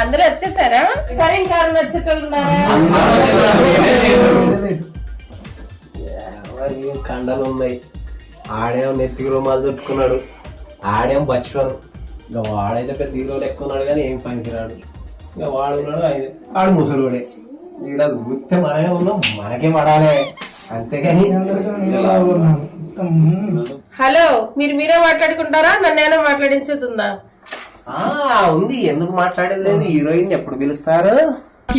అందరూ వచ్చేసారా? సరే ఇంకా కండలు ఉన్నాయి? ఆడేమో నెత్తికి రుమాలు చుట్టుకున్నాడు. ఆడేమో బచ్చిపోను. ఇంకా వాడైతే పెద్ద హీరోలు ఎక్కున్నాడు కానీ ఏం పనికిరాడు. ఇంకా వాడు ఉన్నాడు ఆయన ఆడు ముసలుడే. ఇక్కడ గుర్తే మనమే ఉన్నాం మనకే పడాలి. అంతేగాని హలో మీరు మీరే మాట్లాడుకుంటారా? నన్నేనా మాట్లాడించుతుందా ఉంది. ఎందుకు మాట్లాడేది లేదు హీరోయిన్ ఎప్పుడు పిలుస్తారు?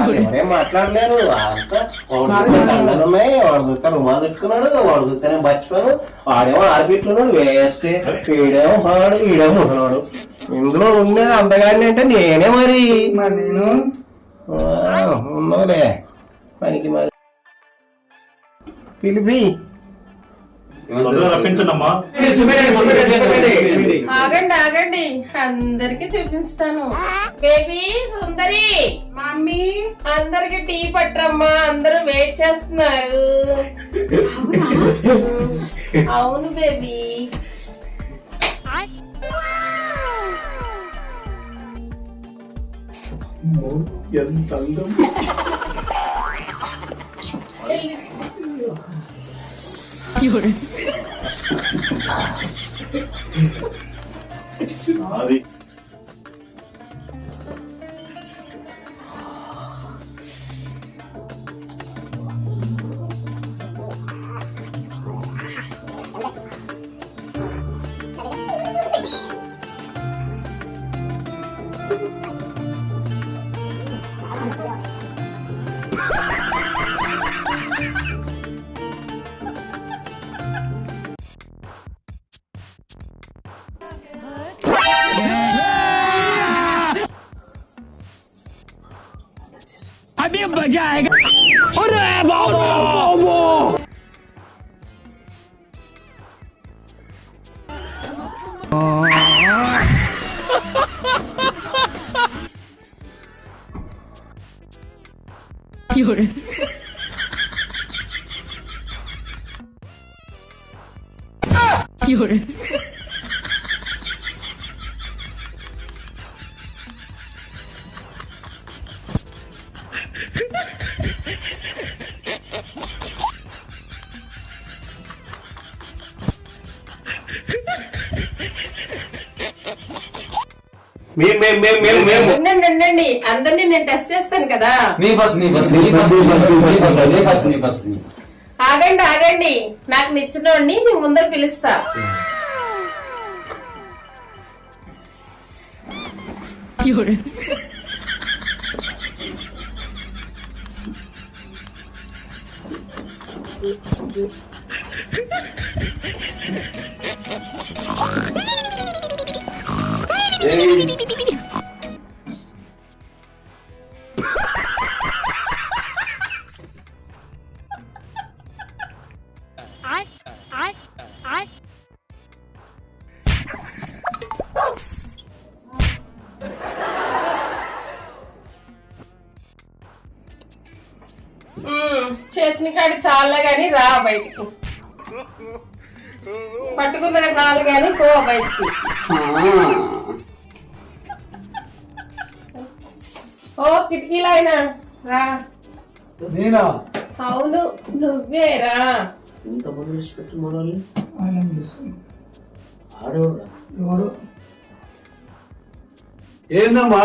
ఎవరేం మాట్లాడలేరు. అంతా వాడు ఉన్నాయి వాడు చూస్తే రుమాలు పెట్టుకున్నాడు వాడు చూస్తేనే మర్చిపోయాను వాడేమో ఆర్బిట్లున్నాడు వేస్ట్ వీడేమో వాడు వీడేమో ముసలాడు ఇందులో ఉండేది అంతగాని అంటే నేనే మరి. నేను? ఉన్నావులే పనికి మరి. పిలిపి. రప్పించండి అమ్మా అందరికి చూపిస్తాను. బేబీ సుందరి. మమ్మీ అందరికి టీ పట్టరమ్మా అందరూ వెయిట్ చేస్తున్నారు. అవును? బేబీ. ఎంత అందం. Abi अभी मजा आएगा अरे बाबा बाबा You're... You're... ఉండండి అందరినీ నేను టెస్ట్ చేస్తాను కదా. నీ బస్ నీ బస్ ఆగండి ఆగండి. నాకు నిచ్చినోడిని మీ ముందర పిలుస్తా. చూడండి చేసిన కాడి చాలా గాని రా బయటికి. పట్టుకుందర చాలు గాని పో బయటికి. ఓ కిటికీలు ఆయన రా. నేనా? అవును నువ్వే రా. ఇంత ముందు విడిచిపెట్టి మనల్ని ఆయన ఎవడు? ఏందమ్మా?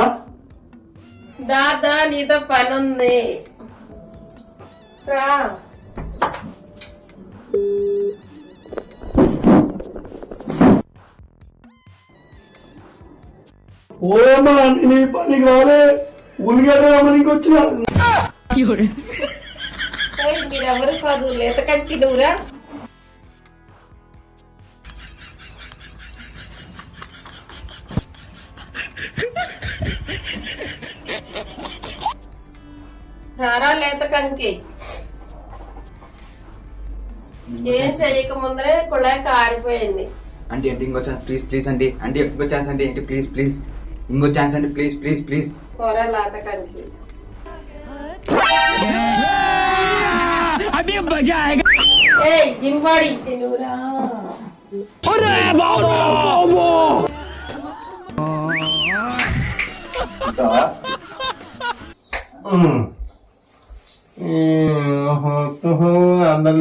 దాదా నీతో పని ఉంది రా ఈ పనికి రాలే. ఉల్లిగడ్డ రమ్మనికి వచ్చిన మీరెవరు కాదు? లేత కంకి నువ్వురా రారా లేత కంకి ఏం చేయక ముందరే కుళాయి కారిపోయింది. అంటే అంటే ఇంకో ఛాన్స్ ప్లీజ్ ప్లీజ్ అండి అంటే ఇంకో ఛాన్స్ అండి ఏంటి ప్లీజ్ ప్లీజ్. ఇంకో ఛాన్స్ అండి. ప్లీజ్ ప్లీజ్ ప్లీజ్ అందరి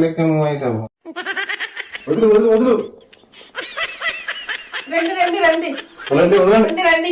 రండి రండి రండి.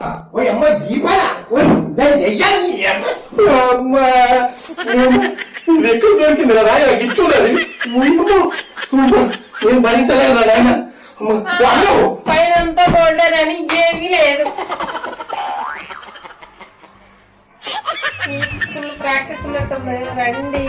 ఇటుబడినే వదిలేయ్. కానీ ఏమీ వదిలేయ్, లేదు వదిలేయ్. పండి పండి గోల్డ్ మ్యాన్ రండి చూసారు కదా అది మన రేంజ్ ఆ, పద ఓయ్ అమ్మ దీపాల ఓయ్ దయ్ దయ్యాన్ని అమ్మ ఎక్కడ దొరికింది రా నాయన గిట్టున్నది నేను భరించలేదు రా నాయన అమ్మ, వాడు. పైనంతా గోల్డెన్ అని ఏమీ లేదు మీకు ఫుల్ ప్రాక్టీస్ ఉన్నట్టుంది రండి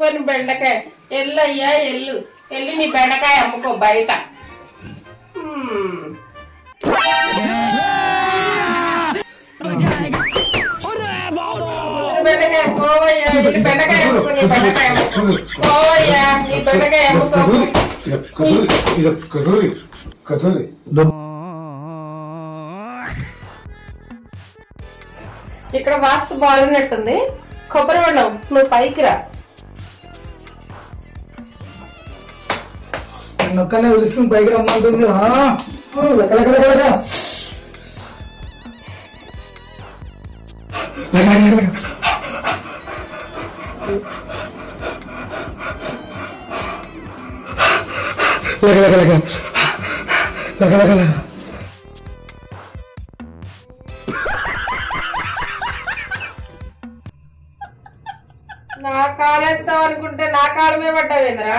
ముదిరిపోయిన బెండకాయ. ఎల్లు అయ్యా ఎల్లు. ఎల్లి నీ బెండకాయ అమ్ముకో బయట. బెండకాయ పోవయ్యా ఎల్లి బెండకాయ అమ్ముకో నీ బెండకాయ అమ్ముకో. పోవయ్యా నీ బెండకాయ అమ్ముకో. కదూరి కదూరి ఇక్కడ వాస్తు బాగున్నట్టుంది. కొబ్బరి బొండం నువ్వు పైకి రా. లెక్క లెక్క పైకి రమ్మంటుంది నా కాలేస్తావు అనుకుంటే నా కాలమే పడ్డావేంద్రా?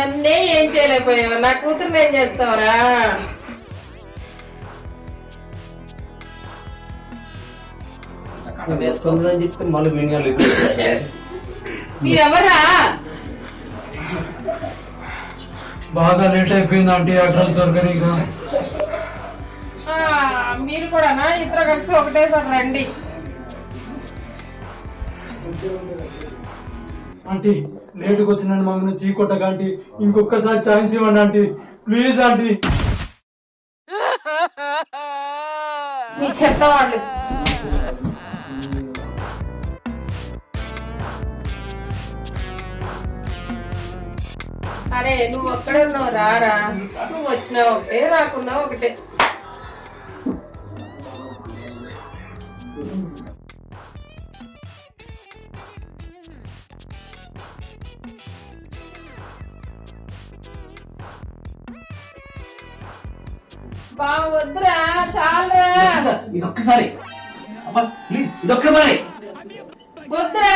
నన్నే ఏం చేయలేకపోయావు? నా కూతురు ఏం చేస్తావురా? వేసుకుందని చెప్తే మళ్ళీ మీరెవరా? బాగా లేట్ అయిపోయింది ఆంటీ అడ్రస్ దొరకనిగా ఆ, మీరు కూడానా? ఇద్దరు కలిసి ఒకటేసారి రండి. ఆంటీ లేటుగా వచ్చినండి మమ్మల్ని చీ కొట్టక ఆంటీ. ఇంకొకసారి ఛాన్స్ ఇవ్వండి ఆంటీ. Please aunty. మీ అరే నువ్వు ఒక్కడే ఉన్నావు రారా. నువ్వు వచ్చినావు ఒకటే రాకున్నావు ఒకటే. బా వద్దురా చాలరా. ఇదొక్కసారి. ప్లీజ్ ఇదొక్క మరి. వద్దురా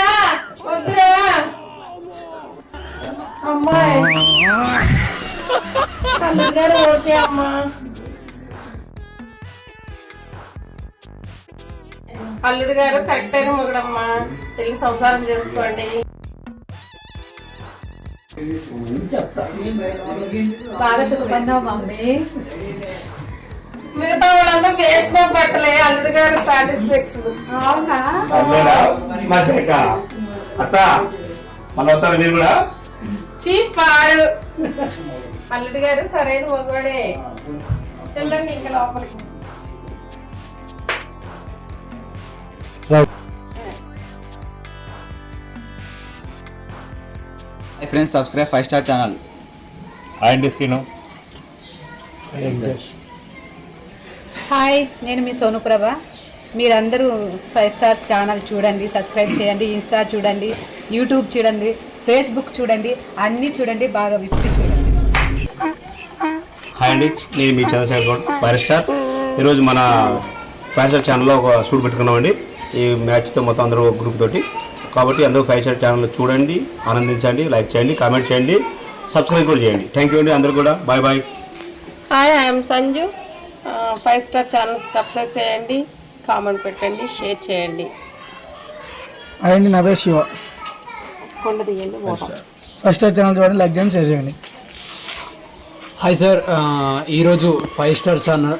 వద్దురా. అమ్మాయి అందరు ఓకే అమ్మా. అల్లుడు గారు కరెక్ట్ అయిన మొగడమ్మా. వెళ్ళి సంసారం చేసుకోండి. బాగా సుఖపడినావు మమ్మీ. మిగతా వాళ్ళందరూ వేసుకో పట్టలే అల్లుడు గారు సాటిస్ఫాక్షన్ అవునా? అత్త మళ్ళీ వస్తారా మీరు కూడా? చీపాడు అల్లుడు గారు సరైన మగవాడే. వెళ్ళండి ఇంకా లోపలికి. Hi friends subscribe five star channel. అండి శ్రీను. హాయ్ నేను మీ సోను ప్రభ మీరందరూ ఫైవ్ స్టార్ ఛానల్ చూడండి సబ్స్క్రైబ్ చేయండి ఇన్స్టా చూడండి యూట్యూబ్ చూడండి ఫేస్బుక్ చూడండి అన్నీ చూడండి బాగా విప్పి చూడండి. హాయ్ అండి నేను మీ చంద్రశేఖర్ గౌడ్ ఫైవ్ స్టార్. ఈరోజు మన ఫైవ్ స్టార్ ఛానల్లో ఒక షూట్ పెట్టుకున్నామండి. ఈ మ్యాచ్తో మొత్తం అందరూ ఒక గ్రూప్ తోటి. కాబట్టి అందరూ ఫైవ్ స్టార్ ఛానల్ చూడండి ఆనందించండి లైక్ చేయండి కామెంట్ చేయండి సబ్స్క్రైబ్ కూడా చేయండి. థ్యాంక్ యూ అండి అందరూ కూడా. Bye bye hi I'm Sanju five star channel subscribe చేయండి కామెంట్ పెట్టండి షేర్ చేయండి. అయ్యండి నా పేరు శివ. కొండ తీయండి ఫస్ట్ స్టార్ ఛానల్ చూడండి లైక్ చేయండి షేర్ చేయండి. హాయ్ సార్ ఈరోజు five star channel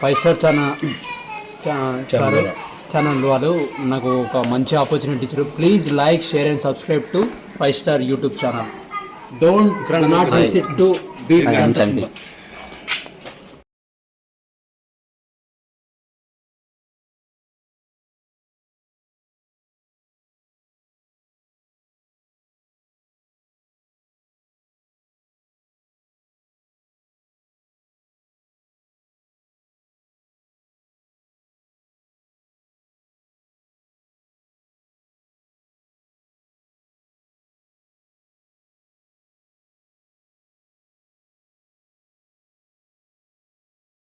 five star channel ఛా- సార్ ఛానల్ వాళ్ళు నాకు ఒక మంచి ఆపర్చునిటీ ఇచ్చారు. Please like share and subscribe to five star YouTube channel don't not visit to be